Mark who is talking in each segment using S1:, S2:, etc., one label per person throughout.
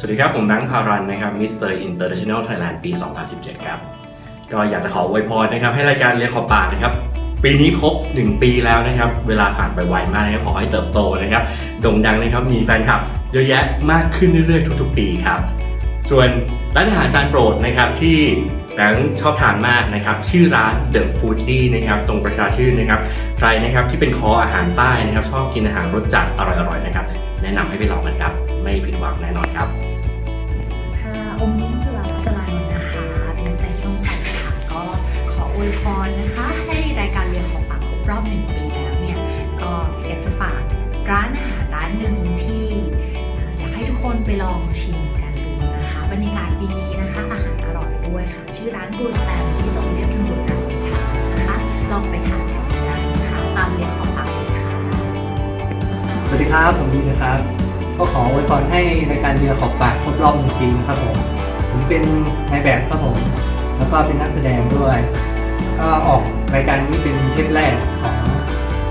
S1: สวัสดีครับ ผมแบงค์พารันนะครับมิสเตอร์อินเตอร์เนชั่นแนลไทยแลนด์ปี 2017 ครับ ก็อยากจะขออวยพรนะครับ ให้รายการเรียกขอปากนะครับ ปีนี้ครบ 1 ปีแล้วนะครับ เวลาผ่านไปไวมากนะครับขอให้เติบโตนะครับโด่งดังนะครับ มีแฟนคลับเยอะแยะมากขึ้นเรื่อยๆ ทุกๆ ปีครับ ส่วนร้านอาหารจานโปรดนะครับที่แบงค์ชอบทานมากนะครับ ชื่อร้าน The Foodie นะครับตรงประชาชื่นนะครับ ใครนะครับที่เป็นคออาหารใต้นะครับ ชอบกินอาหารรสจัดอร่อยๆนะครับ แนะนำให้ไปลองกันครับ ไม่ผิดหวังแน่นอนครับ
S2: อวยพรนะคะให้รายการเรียนของปากครบรอบหนึ่งปีแล้วเนี่ยก็อยากจะฝากร้านอาหารร้านหนึ่งที่อยากให้ทุกคนไปลองชิมกันดูนะคะบรรยากาศดีนะคะอาหารอร่อยด้วยค่ะ ชื่อร้านบูสแตมที่ตรงเรียบทางด่วนรามอินทรานะคะ ลองไปทานกันได้นะคะตามเรียนของปากเลยค่ะ
S3: สวัสดีครับผมดีนะครับ ก็ขออวยพรให้รายการเรือขอบปากครบรอบหนึ่งปีนะครับผมผมเป็นนายแบบครับผม แล้วก็เป็นนักแสดงด้วย ก็ออกรายการนี้เป็นเทปแรกของ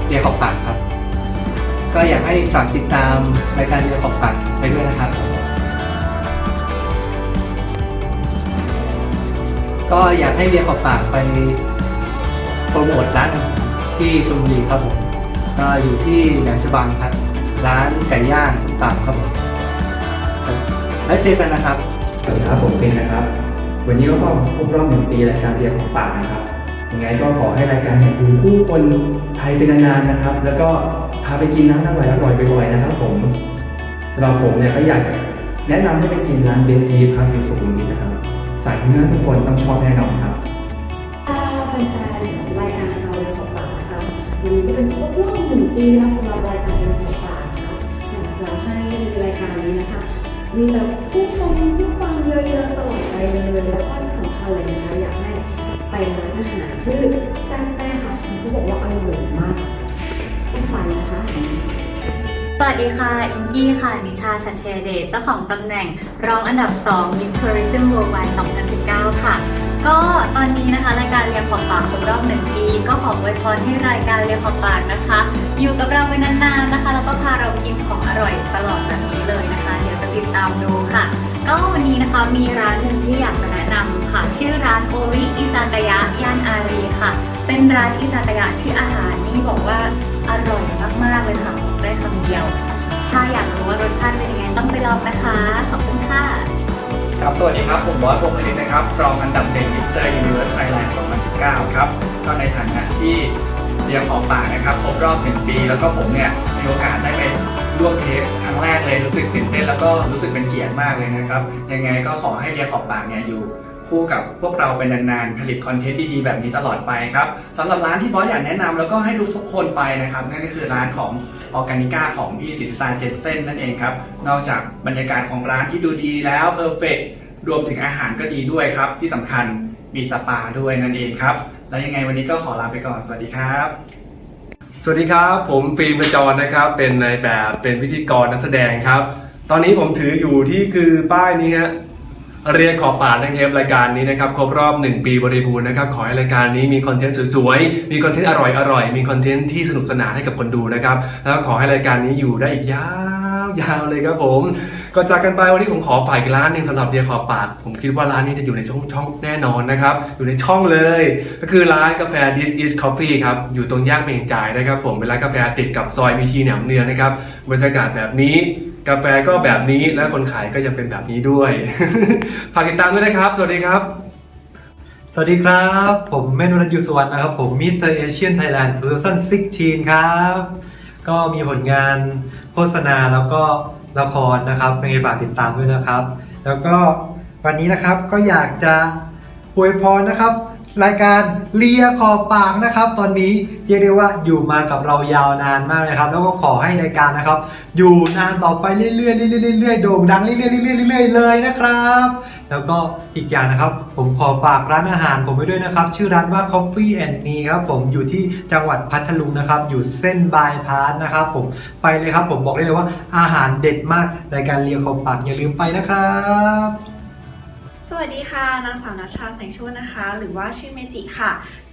S3: เรือขอบปากครับ ก็อยากให้ฝากติดตามรายการเรือขอบปากไปด้วยนะครับ ก็อยากให้เรือขอบปากไปโปรโมทร้านที่ชลบุรีครับผม ก็อยู่ที่แหลมฉบังครับ ร้านไก่ย่างส้มตำครับผม แล้วเจอกันนะครับ
S4: สวัสดีครับผมเป็นนะครับ วันนี้ก็ครบรอบหนึ่งปีรายการเรียนของปากนะครับ ยังไงก็ขอให้รายการเนี่ยอยู่คู่คนไทยเป็นนานๆนะครับ แล้วก็พาไปกินร้านอร่อยอร่อยๆบ่อยๆนะครับ ผมสำหรับผมเนี่ยก็อยากแนะนำให้ไปกินร้านเบฟฟีครับอยู่สุขุมวิทนะครับ สายเนื้อทุกคนต้องชอบแน่นอนครับ
S5: ถ้าแฟนๆของรายการชาวเรือขอบปากนะคะวันนี้ก็เป็นครบรอบหนึ่งปีแล้วสำหรับรายการเรือขอบปากนะคะอยากจะให้รายการนี้นะคะ มีแต่ผู้ชมผู้ฟังเยอะๆตลอดไปเลยแล้วก็สำคัญเลยนะคะอยากให้ ร้านอาหารชื่อแซ่บแต้ค่ะเขาบอกว่าอร่อยมากต้องไปนะคะ
S6: สวัสดีค่ะ อิงกี้ค่ะ นิชาชัเชเดชเจ้าของตำแหน่งรองอันดับ 2 Miss Tourism Worldwide 2019 ค่ะ ก็ตอนนี้นะคะรายการเรียนขอบปากครบรอบหนึ่งปี ก็ขออวยพรให้รายการเรียนขอบปากนะคะ อยู่กับเราไปนานๆนะคะ แล้วก็พาเรากินของอร่อยตลอดแบบนี้เลยนะคะ เดี๋ยวจะติดตามดูค่ะ ก็วันนี้นะคะมีร้านหนึ่งที่อยากจะ นำค่ะ ชื่อร้านโอริอิซากายะย่านอารีค่ะ เป็นร้านอิซากายะที่อาหารนี่บอกว่าอร่อยมากๆเลยค่ะบอกได้คำเดียว ถ้าอยากรู้ว่ารสชาติเป็นยังไงต้องไปลองนะคะ ขอบคุณค่ะ
S7: ครับ สวัสดีครับ ผมบอสพงศ์ลินนะครับ รองอันดับหนึ่งมิสเตอร์ยูนิเวิร์สไทยแลนด์2019 ครับ ก็ในฐานะที่เรียนของป่ากนะครับ ครบรอบหนึ่งปี แล้วก็ผมเนี่ยมีโอกาสได้ไป ร่วมเทปครั้งแรกเลยรู้สึกตื่นเต้นแล้วก็รู้สึกเป็นเกียรติมากเลยนะครับ ยังไงก็ขอให้เรียของป่ากเนี่ยอยู่คู่กับพวกเราเป็นนานๆ ผลิตคอนเทนต์ดีๆ แบบนี้ตลอดไปครับสำหรับร้านที่บอสอยากแนะนำแล้วก็ให้ดูทุกคนไปนะครับ นั่นก็คือร้านของออร์แกนิก้าของพี่ศิษตาเจนเซนนั่นเองครับ นอกจากบรรยากาศของร้านที่ดูดีแล้วเพอร์เฟกรวมถึงอาหารก็ดีด้วยครับ ที่สำคัญมีสปาด้วยนั่นเองครับ แล้วยังไงวันนี้ก็ขอลาไปก่อนสวัสดีครับ
S1: สวัสดีครับ ผมฟิล์มกระจรนะครับ เป็นนายแบบเป็นพิธีกรนักแสดงครับ ตอนนี้ผมถืออยู่ที่คือป้ายนี้ฮะเรียกขอบปากนะครับรายการนี้นะครับครบรอบ 1 ปีบริบูรณ์นะครับขอให้รายการนี้มีคอนเทนต์สวยๆ มีคอนเทนต์อร่อยๆ มีคอนเทนต์ที่สนุกสนานให้กับคนดูนะครับ แล้วขอให้รายการนี้อยู่ได้อีกยาว ๆเลยครับผมก่อนจากกันไปวันนี้ผมขอฝากร้านหนึ่งสำหรับเรียขอปาก ผมคิดว่าร้านนี้จะอยู่ในช่องช่องแน่นอนนะครับ อยู่ในช่องเลย ก็คือร้านกาแฟ This is Coffee ครับ อยู่ตรงแยกเมงจ่ายนะครับผมเป็นร้านกาแฟติดกับซอยมีชีแหนมเนืองนะครับบรรยากาศแบบนี้กาแฟก็แบบนี้และคนขายก็ยังเป็นแบบนี้ด้วยฝากติดตามด้วยนะครับ สวัสดีครับ
S3: สวัสดีครับ ผมเมนวรัตยูสุวรรณนะครับ ผมมิสเตอร์เอเชียนไทยแลนด์2016 ครับ ก็มีผลงานโฆษณาแล้วก็ละครนะครับเป็นไงฝากติดตามด้วยนะครับ แล้วก็วันนี้นะครับก็อยากจะอวยพรนะครับ รายการเลียขอบปากนะครับ ตอนนี้เรียกได้ว่าอยู่มากับเรายาวนานมากเลยครับ แล้วก็ขอให้รายการนะครับ อยู่นานต่อไปเรื่อยๆเรื่อยๆเรื่อยๆโด่งดังเรื่อยๆเรื่อยๆเรื่อยๆเลยนะครับ แล้วก็อีกอย่างนะครับ ผมขอฝากร้านอาหารผมไว้ด้วยนะครับ ชื่อร้านว่า Coffee and Me ครับผมอยู่ที่จังหวัดพัทลุงนะครับ อยู่เส้นบายพาสนะครับผมไปเลยครับ ผมบอกได้เลยว่าอาหารเด็ดมากรายการเลียขอบปากอย่าลืมไปนะครับ
S8: สวัสดีค่ะ นางสาวนัชชาแสงชตนะคะ หรือว่าชื่อเมจิค่ะ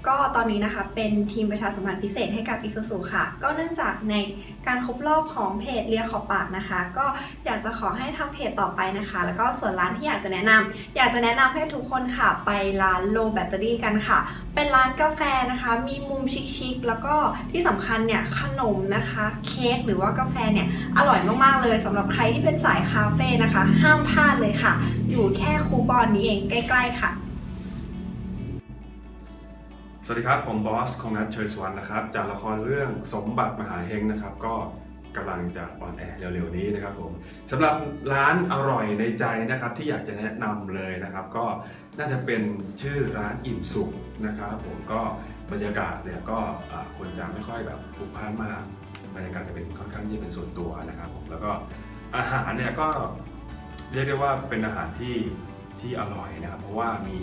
S8: ก็ตอนนี้นะคะเป็นทีมประชาสัมพันธ์พิเศษให้กับ i s u z u ค่ะ ก็เนื่องจากในการครบรอบของเพจเรียขอบปากนะคะ ก็อยากจะขอให้ทำเพจต่อไปนะคะ แล้วก็ส่วนร้านที่อยากจะแนะนำอยากจะแนะนำให้ทุกคนค่ะ ไปร้านโลแบตเตอรี่กันค่ะ เป็นร้านกาแฟนะคะ มีมุมชิคๆแล้วก็ที่สำคัญเนี่ยขนมนะคะ เค้กหรือว่ากาแฟเนี่ยอร่อยมากๆเลยสำหรับใครที่เป็นสายคาเฟ่นะคะ ห้ามพลาดเลยค่ะ อยู่แค่คูบอนนี้เองใกล้ ๆ ค่ะ
S9: สวัสดีครับ ผมบอสคงนัทเชยสวรรณนะครับ จากละครเรื่องสมบัติมหาเฮงนะครับ ก็กำลังจะออนแอร์เร็วๆนี้นะครับผมสำหรับร้านอร่อยในใจนะครับ ที่อยากจะแนะนำเลยนะครับ ก็น่าจะเป็นชื่อร้านอิ่มสุขนะครับ ผมก็บรรยากาศเนี่ยก็คนจะไม่ค่อยแบบพลุกพล่านมากบรรยากาศจะเป็นค่อนข้างที่เป็นส่วนตัวนะครับผมแล้วก็อาหารเนี่ยก็เรียกได้ว่าเป็นอาหารที่ที่อร่อยนะครับ เพราะว่ามี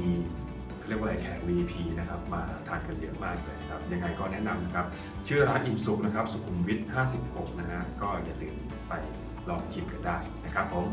S9: เรียกว่าอะไรแขก VIP นะครับมาทานกันเยอะมากเลยนะครับยังไงก็แนะนำนะครับชื่อร้านอิ่มสุขนะครับสุขุมวิท 56 นะฮะก็อย่าลืมไปลองชิมกันได้นะครับผม